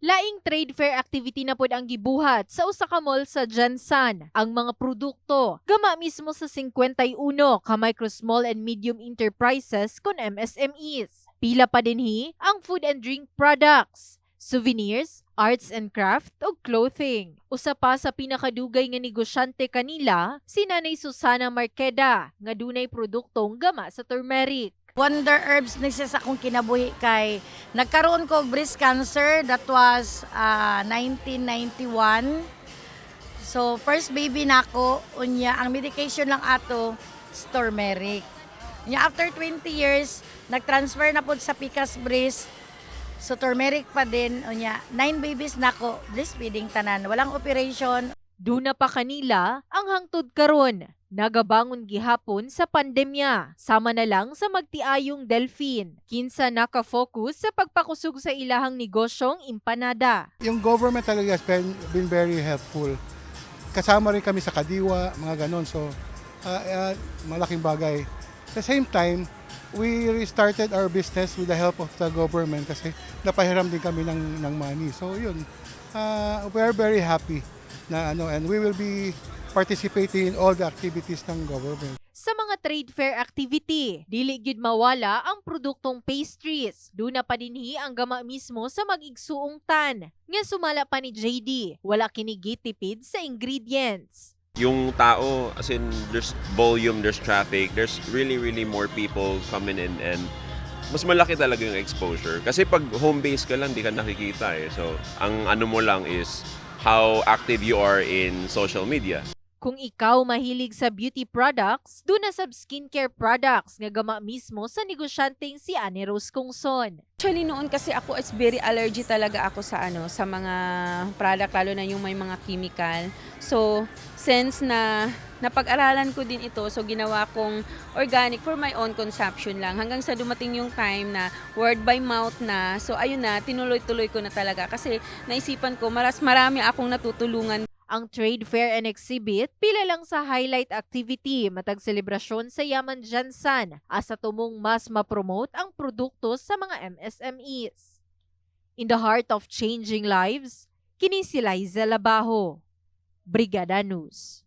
Laing trade fair activity na pod ang gibuhat sa usa ka mall sa Jansan. Ang mga produkto gama mismo sa 51 ka micro small and medium enterprises kon MSMEs. Pila pa dinhi ang food and drink products, souvenirs, arts and craft ug clothing. Usa pa sa pinakadugay nga negosyante kanila si Nanay Susana Marqueda nga dunay produktong gama sa turmeric. Wonder Herbs na siya sa akong kinabuhi kay nagkaroon ko breast cancer. That was ah, 1991. So first baby na ako. Unya ang medication lang ato is turmeric. Unya after 20 years nagtransfer na pud sa Picas Breast. So turmeric pa din. Unya nine babies na ako. Breastfeeding tanan. Walang operation Duna pa kanila ang hangtod karon. Nagabangon gihapon sa pandemya. Sama na lang sa magtiayong Delphine. Kinsa naka-focus sa pagpakusog sa ilahang negosyong empanada. yung government talaga has been, been very helpful. Kasama rin kami sa Kadiwa, mga ganon. So, ah, ah, malaking bagay. At the same time, we restarted our business with the help of the government kasi napahiram din kami ng, ng money. So, yun. Ah, we are very happy na ano and we will be participating in all the activities ng government. Sa mga trade fair activity, dili gyud mawala ang produktong pastries. Duna pa dinhi ang gama mismo sa mag-igsuong tan. Nga sumala pa ni JD, wala kini gitipid sa ingredients. yung tao, as in, there's volume, there's traffic, there's really, really more people coming in and mas malaki talaga yung exposure. Kasi pag home base ka lang, di ka nakikita eh. So, ang ano mo lang is how active you are in social media. Kung ikaw mahilig sa beauty products, duna sab skincare products nga gama mismo sa negosyanteng si Anne Rose Kongson. Actually noon kasi ako is very allergy talaga ako sa ano sa mga product lalo na yung may mga chemical. So since na napag-aralan ko din ito so ginawa kong organic for my own consumption lang hanggang sa dumating yung time na word by mouth na. So ayun na tinuloy-tuloy ko na talaga kasi naisipan ko maras marami akong natutulungan Ang trade fair and exhibit pila lang sa highlight activity matag selebrasyon sa Yaman Jansan asa tumong mas ma-promote ang produkto sa mga MSMEs. In the heart of changing lives, kini si Liza Labajo. Brigada News.